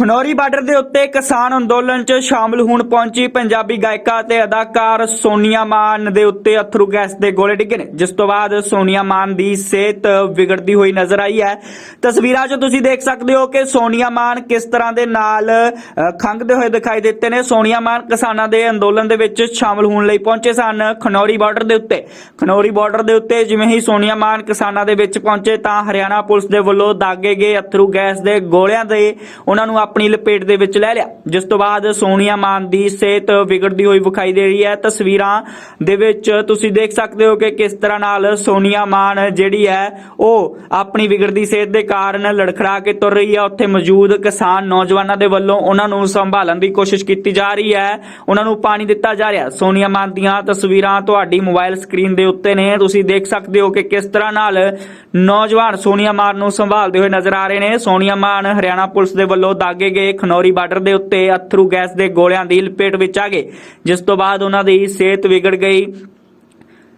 Khanauri border ਦੇ ਉੱਤੇ ਕਿਸਾਨ ਅੰਦੋਲਨ 'ਚ ਸ਼ਾਮਲ ਹੋਣ ਪਹੁੰਚੀ ਪੰਜਾਬੀ ਗਾਇਕਾ ਤੇ ਅਦਾਕਾਰ ਸੋਨੀਆ ਮਾਨ ਦੇ ਉੱਤੇ ਅਥਰੂ ਗੈਸ ਦੇ ਗੋਲੇ ਡਿੱਗੇ ਨੇ ਜਿਸ ਤੋਂ ਬਾਅਦ ਸੋਨੀਆ ਮਾਨ ਦੀ ਸਿਹਤ ਵਿਗੜਦੀ ਹੋਈ ਨਜ਼ਰ ਆਈ ਹੈ। ਤਸਵੀਰਾਂ 'ਚ ਤੁਸੀਂ ਦੇਖ ਸਕਦੇ ਹੋ ਕਿ ਸੋਨੀਆ ਮਾਨ ਕਿਸ ਤਰ੍ਹਾਂ ਦੇ ਨਾਲ ਅ, ਖੰਘਦੇ ਹੋਏ ਦਿਖਾਈ ਦਿੱਤੇ ਨੇ। ਸੋਨੀਆ ਮਾਨ ਕਿਸਾਨਾਂ ਦੇ ਅੰਦੋਲਨ ਦੇ ਵਿੱਚ ਸ਼ਾਮਲ ਹੋਣ ਲਈ ਪਹੁੰਚੇ ਸਨ ਖਨੌਰੀ ਬਾਰਡਰ ਦੇ ਉੱਤੇ। ਖਨੌਰੀ ਬਾਰਡਰ ਦੇ ਉੱਤੇ ਜਿਵੇਂ ਹੀ ਸੋਨੀਆ ਮਾਨ ਕਿਸਾਨਾਂ ਦੇ ਵਿੱਚ ਪਹੁੰਚੇ ਤਾਂ ਹਰਿਆਣਾ ਪੁਲਿਸ ਦੇ ਵੱਲੋਂ ਦਾਗੇ ਗਏ ਅਥਰੂ ਗੈਸ ਦੇ ਗੋਲਿਆਂ ਦੇ ਉਹਨਾਂ ਨੂੰ ਆਪਣੀ ਲਪੇਟ ਦੇ ਵਿੱਚ ਲੈ ਲਿਆ। ਜਿਸ ਤੋਂ ਬਾਅਦ ਸੋਨੀਆ ਮਾਨ ਦੀ ਸਿਹਤ ਵਿਗੜਦੀ ਹੋਈ ਵਿਖਾਈ ਦੇ ਰਹੀ ਹੈ। ਤਸਵੀਰਾਂ ਦੇ ਵਿੱਚ ਤੁਸੀਂ ਦੇਖ ਸਕਦੇ ਹੋ ਕਿ ਕਿਸ ਤਰ੍ਹਾਂ ਨਾਲ ਸੋਨੀਆ ਮਾਨ ਜਿਹੜੀ ਹੈ, ਉਹ ਆਪਣੀ ਵਿਗੜਦੀ ਸਿਹਤ ਦੇ ਕਾਰਨ ਲੜਖੜਾ ਕੇ ਤੁਰ ਰਹੀ ਹੈ। ਉੱਥੇ ਮੌਜੂਦ ਕਿਸਾਨ ਨੌਜਵਾਨਾਂ ਦੇ ਵੱਲੋਂ ਉਹਨਾਂ ਨੂੰ ਸੰਭਾਲਣ ਦੀ ਕੋਸ਼ਿਸ਼ ਕੀਤੀ ਜਾ ਰਹੀ ਹੈ। ਉਹਨਾਂ ਨੂੰ ਪਾਣੀ ਦਿੱਤਾ ਜਾ ਰਿਹਾ। ਸੋਨੀਆ ਮਾਨ ਦੀਆਂ ਤਸਵੀਰਾਂ ਤੁਹਾਡੀ ਮੋਬਾਈਲ ਸਕਰੀਨ ਦੇ ਉੱਤੇ ਨੇ। ਤੁਸੀਂ ਦੇਖ ਸਕਦੇ ਹੋ ਕਿ ਕਿਸ ਤਰ੍ਹਾਂ ਨਾਲ ਨੌਜਵਾਨ ਸੋਨੀਆ ਮਾਨ ਨੂੰ ਸੰਭਾਲਦੇ ਹੋਏ ਨਜ਼ਰ ਆ ਰਹੇ ਨੇ। ਸੋਨੀਆ ਮਾਨ ਹਰਿਆਣਾ ਪੁਲਿਸ ਦੇ ਵੱਲੋਂ ਦਾਗ ਗਏ, ਖਨੌਰੀ ਬਾਰਡਰ ਦੇ ਉੱਤੇ ਅਥਰੂ ਗੈਸ ਦੇ ਗੋਲਿਆਂ ਦੀ ਲਪੇਟ ਵਿੱਚ ਆ ਗਏ। ਜਿਸ ਤੋਂ ਬਾਅਦ ਉਹਨਾਂ ਦੀ ਸਿਹਤ ਵਿਗੜ ਗਈ।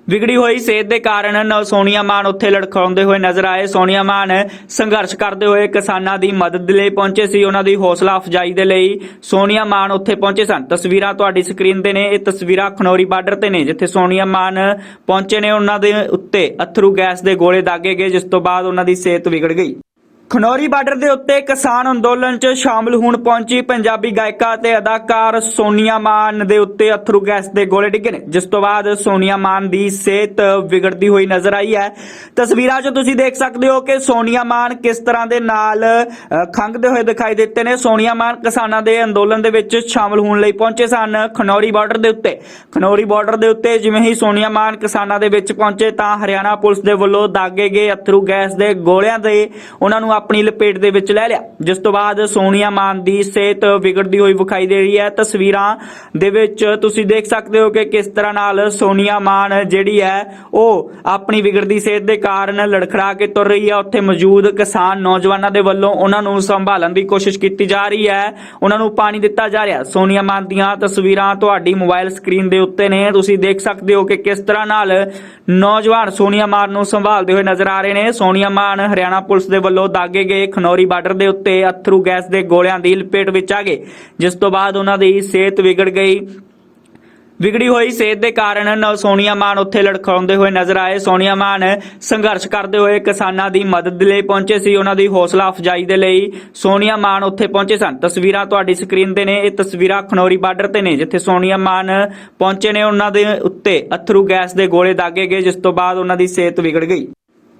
ਵਿਗੜੀ ਹੋਈ ਸਿਹਤ ਦੇ ਕਾਰਨ ਸੋਨੀਆ ਮਾਨ ਉੱਥੇ ਲੜਖੜਾਉਂਦੇ ਹੋਏ ਨਜ਼ਰ ਆਏ। ਸੋਨੀਆ ਮਾਨ ਸੰਘਰਸ਼ ਕਰਦੇ ਹੋਏ ਕਿਸਾਨਾਂ ਦੀ ਮਦਦ ਲਈ ਪਹੁੰਚੇ ਸੀ। ਉਹਨਾਂ ਦੀ ਹੌਸਲਾ ਅਫਜਾਈ ਦੇ ਲਈ ਸੋਨੀਆ ਮਾਨ ਉੱਥੇ ਪਹੁੰਚੇ ਸਨ। ਤਸਵੀਰਾਂ ਤੁਹਾਡੀ ਸਕਰੀਨ ਤੇ ਨੇ। ਇਹ ਤਸਵੀਰਾਂ ਖਨੌਰੀ ਬਾਰਡਰ ਤੇ ਨੇ, ਜਿੱਥੇ ਸੋਨੀਆ ਮਾਨ ਪਹੁੰਚੇ ਨੇ। ਉਹਨਾਂ ਦੇ ਉੱਤੇ ਅਥਰੂ ਗੈਸ ਦੇ ਗੋਲੇ ਦਾਗੇ ਗਏ, ਜਿਸ ਤੋਂ ਬਾਅਦ ਉਹਨਾਂ ਦੀ ਸਿਹਤ ਵਿਗੜ ਗਈ। ਖਨੌਰੀ ਬਾਰਡਰ ਦੇ ਉੱਤੇ ਕਿਸਾਨ ਅੰਦੋਲਨ 'ਚ ਸ਼ਾਮਲ ਹੋਣ ਪਹੁੰਚੀ ਪੰਜਾਬੀ ਗਾਇਕਾ ਤੇ ਅਦਾਕਾਰ ਸੋਨੀਆ ਮਾਨ ਦੇ ਉੱਤੇ ਅਥਰੂ ਗੈਸ ਦੇ ਗੋਲੇ ਡਿੱਗੇ ਨੇ। ਜਿਸ ਤੋਂ ਬਾਅਦ ਸੋਨੀਆ ਮਾਨ ਦੀ ਸਿਹਤ ਵਿਗੜਦੀ ਹੋਈ ਨਜ਼ਰ ਆਈ ਹੈ। ਤਸਵੀਰਾਂ 'ਚ ਤੁਸੀਂ ਦੇਖ ਸਕਦੇ ਹੋ ਕਿ ਸੋਨੀਆ ਮਾਨ ਕਿਸ ਤਰ੍ਹਾਂ ਦੇ ਨਾਲ ਅ, ਖੰਘਦੇ ਹੋਏ ਦਿਖਾਈ ਦਿੱਤੇ ਨੇ। ਸੋਨੀਆ ਮਾਨ ਕਿਸਾਨਾਂ ਦੇ ਅੰਦੋਲਨ ਦੇ ਵਿੱਚ ਸ਼ਾਮਲ ਹੋਣ ਲਈ ਪਹੁੰਚੇ ਸਨ ਖਨੌਰੀ ਬਾਰਡਰ ਦੇ ਉੱਤੇ। ਖਨੌਰੀ ਬਾਰਡਰ ਦੇ ਉੱਤੇ ਜਿਵੇਂ ਹੀ ਸੋਨੀਆ ਮਾਨ ਕਿਸਾਨਾਂ ਦੇ ਵਿੱਚ ਪਹੁੰਚੇ ਤਾਂ ਹਰਿਆਣਾ ਪੁਲਿਸ ਦੇ ਵੱਲੋਂ ਦਾਗੇ ਗਏ ਅਥਰੂ ਗੈਸ ਦੇ ਗੋਲਿਆਂ ਦੇ ਉਹਨਾਂ ਨੂੰ ਆਪਣੀ ਲਪੇਟ ਦੇ ਵਿੱਚ ਲੈ ਲਿਆ। ਜਿਸ ਤੋਂ ਬਾਅਦ ਸੋਨੀਆ ਮਾਨ ਦੀ ਸਿਹਤ ਵਿਗੜਦੀ ਹੋਈ ਵਿਖਾਈ ਦੇ ਰਹੀ ਹੈ। ਤਸਵੀਰਾਂ ਦੇ ਵਿੱਚ ਤੁਸੀਂ ਦੇਖ ਸਕਦੇ ਹੋ ਕਿ ਕਿਸ ਤਰ੍ਹਾਂ ਨਾਲ ਸੋਨੀਆ ਮਾਨ ਜਿਹੜੀ ਹੈ, ਉਹ ਆਪਣੀ ਵਿਗੜਦੀ ਸਿਹਤ ਦੇ ਕਾਰਨ ਲੜਖੜਾ ਕੇ ਤੁਰ ਰਹੀ ਹੈ। ਉੱਥੇ ਮੌਜੂਦ ਕਿਸਾਨ ਨੌਜਵਾਨਾਂ ਦੇ ਵੱਲੋਂ ਉਹਨਾਂ ਨੂੰ ਸੰਭਾਲਣ ਦੀ ਕੋਸ਼ਿਸ਼ ਕੀਤੀ ਜਾ ਰਹੀ ਹੈ। ਉਹਨਾਂ ਨੂੰ ਪਾਣੀ ਦਿੱਤਾ ਜਾ ਰਿਹਾ। ਸੋਨੀਆ ਮਾਨ ਦੀਆਂ ਤਸਵੀਰਾਂ ਤੁਹਾਡੀ ਮੋਬਾਈਲ ਸਕਰੀਨ ਦੇ ਉੱਤੇ ਨੇ। ਤੁਸੀਂ ਦੇਖ ਸਕਦੇ ਹੋ ਕਿ ਕਿਸ ਤਰ੍ਹਾਂ ਨਾਲ ਨੌਜਵਾਨ ਸੋਨੀਆ ਮਾਨ ਨੂੰ ਸੰਭਾਲਦੇ ਹੋਏ ਨਜ਼ਰ ਆ ਰਹੇ ਨੇ। ਸੋਨੀਆ ਮਾਨ ਹਰਿਆਣਾ ਪੁਲਿਸ ਦੇ ਵੱਲੋਂ ਦਾਗੇ ਗਏ ਖਨੌਰੀ ਬਾਰਡਰ ਦੇ ਉੱਤੇ ਅਥਰੂ ਗੈਸ ਦੇ ਗੋਲਿਆਂ ਦੀ ਲਪੇਟ ਵਿੱਚ ਆ ਗਏ, ਜਿਸ ਤੋਂ ਬਾਅਦ ਉਹਨਾਂ ਦੀ ਸਿਹਤ ਵਿਗੜ ਗਈ। ਵਿਗੜੀ ਹੋਈ ਸਿਹਤ ਦੇ ਕਾਰਨ ਸੋਨੀਆ ਮਾਨ ਉੱਥੇ ਲੜਖੜਾਉਂਦੇ ਹੋਏ ਨਜ਼ਰ ਆਏ। ਸੋਨੀਆ ਮਾਨ ਸੰਘਰਸ਼ ਕਰਦੇ ਹੋਏ ਕਿਸਾਨਾਂ ਦੀ ਮਦਦ ਲਈ ਪਹੁੰਚੇ ਸੀ। ਉਹਨਾਂ ਦੀ ਹੌਸਲਾ ਅਫਜਾਈ ਦੇ ਲਈ ਸੋਨੀਆ ਮਾਨ ਉੱਥੇ ਪਹੁੰਚੇ ਸਨ। ਤਸਵੀਰਾਂ ਤੁਹਾਡੀ ਸਕਰੀਨ ਤੇ ਨੇ। ਇਹ ਤਸਵੀਰਾਂ ਖਨੌਰੀ ਬਾਰਡਰ ਤੇ ਨੇ, ਜਿੱਥੇ ਸੋਨੀਆ ਮਾਨ ਪਹੁੰਚੇ ਨੇ। ਉਹਨਾਂ ਦੇ ਉੱਤੇ ਅਥਰੂ ਗੈਸ ਦੇ ਗੋਲੇ ਦਾਗੇ ਗਏ, ਜਿਸ ਤੋਂ ਬਾਅਦ ਉਹਨਾਂ ਦੀ ਸਿਹਤ ਵਿਗੜ ਗਈ।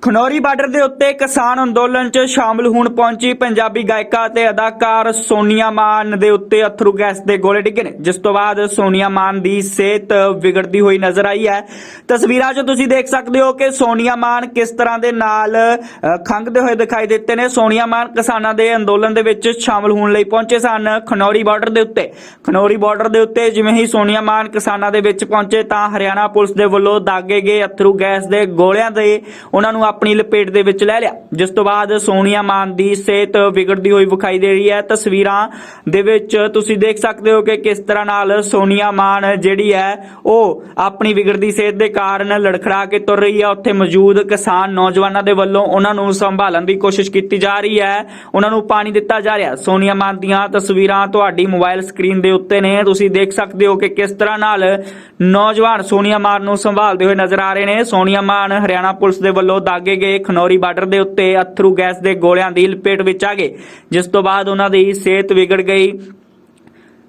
ਖਨੌਰੀ ਬਾਰਡਰ ਦੇ ਉੱਤੇ ਕਿਸਾਨ ਅੰਦੋਲਨ 'ਚ ਸ਼ਾਮਲ ਹੋਣ ਪਹੁੰਚੀ ਪੰਜਾਬੀ ਗਾਇਕਾ ਤੇ ਅਦਾਕਾਰ ਸੋਨੀਆ ਮਾਨ ਦੇ ਉੱਤੇ ਅਥਰੂ ਗੈਸ ਦੇ ਗੋਲੇ ਡਿੱਗੇ ਨੇ। ਜਿਸ ਤੋਂ ਬਾਅਦ ਸੋਨੀਆ ਮਾਨ ਦੀ ਸਿਹਤ ਵਿਗੜਦੀ ਹੋਈ ਨਜ਼ਰ ਆਈ ਹੈ। ਤਸਵੀਰਾਂ 'ਚ ਤੁਸੀਂ ਦੇਖ ਸਕਦੇ ਹੋ ਕਿ ਸੋਨੀਆ ਮਾਨ ਕਿਸ ਤਰ੍ਹਾਂ ਦੇ ਨਾਲ ਅ, ਖੰਘਦੇ ਹੋਏ ਦਿਖਾਈ ਦਿੱਤੇ ਨੇ। ਸੋਨੀਆ ਮਾਨ ਕਿਸਾਨਾਂ ਦੇ ਅੰਦੋਲਨ ਦੇ ਵਿੱਚ ਸ਼ਾਮਲ ਹੋਣ ਲਈ ਪਹੁੰਚੇ ਸਨ ਖਨੌਰੀ ਬਾਰਡਰ ਦੇ ਉੱਤੇ। ਖਨੌਰੀ ਬਾਰਡਰ ਦੇ ਉੱਤੇ ਜਿਵੇਂ ਹੀ ਸੋਨੀਆ ਮਾਨ ਕਿਸਾਨਾਂ ਦੇ ਵਿੱਚ ਪਹੁੰਚੇ ਤਾਂ ਹਰਿਆਣਾ ਪੁਲਿਸ ਦੇ ਵੱਲੋਂ ਦਾਗੇ ਗਏ ਅਥਰੂ ਗੈਸ ਦੇ ਗੋਲਿਆਂ ਦੇ ਉਹਨਾਂ ਨੂੰ ਆਪਣੀ ਲਪੇਟ ਦੇ ਵਿੱਚ ਲੈ ਲਿਆ। ਜਿਸ ਤੋਂ ਬਾਅਦ ਸੋਨੀਆ ਮਾਨ ਦੀ ਸਿਹਤ ਵਿਗੜਦੀ ਹੋਈ ਵਿਖਾਈ ਦੇ ਰਹੀ ਹੈ। ਤਸਵੀਰਾਂ ਦੇ ਵਿੱਚ ਤੁਸੀਂ ਦੇਖ ਸਕਦੇ ਹੋ ਕਿ ਕਿਸ ਤਰ੍ਹਾਂ ਨਾਲ ਸੋਨੀਆ ਮਾਨ ਜਿਹੜੀ ਹੈ, ਉਹ ਆਪਣੀ ਵਿਗੜਦੀ ਸਿਹਤ ਦੇ ਕਾਰਨ ਲੜਖੜਾ ਕੇ ਤੁਰ ਰਹੀ ਹੈ। ਉੱਥੇ ਮੌਜੂਦ ਕਿਸਾਨ ਨੌਜਵਾਨਾਂ ਦੇ ਵੱਲੋਂ ਉਹਨਾਂ ਨੂੰ ਸੰਭਾਲਣ ਦੀ ਕੋਸ਼ਿਸ਼ ਕੀਤੀ ਜਾ ਰਹੀ ਹੈ। ਉਹਨਾਂ ਨੂੰ ਪਾਣੀ ਦਿੱਤਾ ਜਾ ਰਿਹਾ। ਸੋਨੀਆ ਮਾਨ ਦੀਆਂ ਤਸਵੀਰਾਂ ਤੁਹਾਡੀ ਮੋਬਾਈਲ ਸਕਰੀਨ ਦੇ ਉੱਤੇ ਨੇ। ਤੁਸੀਂ ਦੇਖ ਸਕਦੇ ਹੋ ਕਿ ਕਿਸ ਤਰ੍ਹਾਂ ਨਾਲ ਨੌਜਵਾਨ ਸੋਨੀਆ ਮਾਨ ਨੂੰ ਸੰਭਾਲਦੇ ਹੋਏ ਨਜ਼ਰ ਆ ਰਹੇ ਨੇ। ਸੋਨੀਆ ਮਾਨ ਹਰਿਆਣਾ ਪੁਲਿਸ ਦੇ ਵੱਲੋਂ ਦਾਗੇ ਗਏ ਖਨੌਰੀ ਬਾਰਡਰ ਦੇ ਉੱਤੇ ਅਥਰੂ ਗੈਸ ਦੇ ਗੋਲਿਆਂ ਦੀ ਲਪੇਟ ਵਿੱਚ ਆ ਗਏ, ਜਿਸ ਤੋਂ ਬਾਅਦ ਉਹਨਾਂ ਦੀ ਸਿਹਤ ਵਿਗੜ ਗਈ।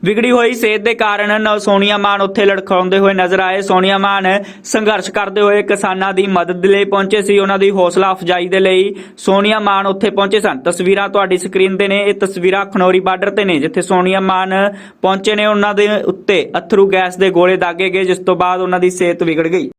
ਵਿਗੜੀ ਹੋਈ ਸਿਹਤ ਦੇ ਕਾਰਨ ਸੋਨੀਆ ਮਾਨ ਉੱਥੇ ਲੜਖੜਾਉਂਦੇ ਹੋਏ ਨਜ਼ਰ ਆਏ। ਸੋਨੀਆ ਮਾਨ ਸੰਘਰਸ਼ ਕਰਦੇ ਹੋਏ ਕਿਸਾਨਾਂ ਦੀ ਮਦਦ ਲਈ ਪਹੁੰਚੇ ਸੀ, ਉਹਨਾਂ ਦੀ ਹੌਸਲਾ ਅਫਜਾਈ ਦੇ ਲਈ ਸੋਨੀਆ ਮਾਨ ਉੱਥੇ ਪਹੁੰਚੇ ਸਨ। ਤਸਵੀਰਾਂ ਤੁਹਾਡੀ ਸਕਰੀਨ ਤੇ ਨੇ, ਇਹ ਤਸਵੀਰਾਂ ਖਨੌਰੀ ਬਾਰਡਰ ਤੇ ਨੇ, ਜਿੱਥੇ ਸੋਨੀਆ ਮਾਨ ਪਹੁੰਚੇ ਨੇ। ਉਹਨਾਂ ਦੇ ਉੱਤੇ ਅਥਰੂ ਗੈਸ ਦੇ ਗੋਲੇ ਦਾਗੇ ਗਏ, ਜਿਸ ਤੋਂ ਬਾਅਦ ਉਹਨਾਂ ਦੀ ਸਿਹਤ ਵਿਗੜ ਗਈ।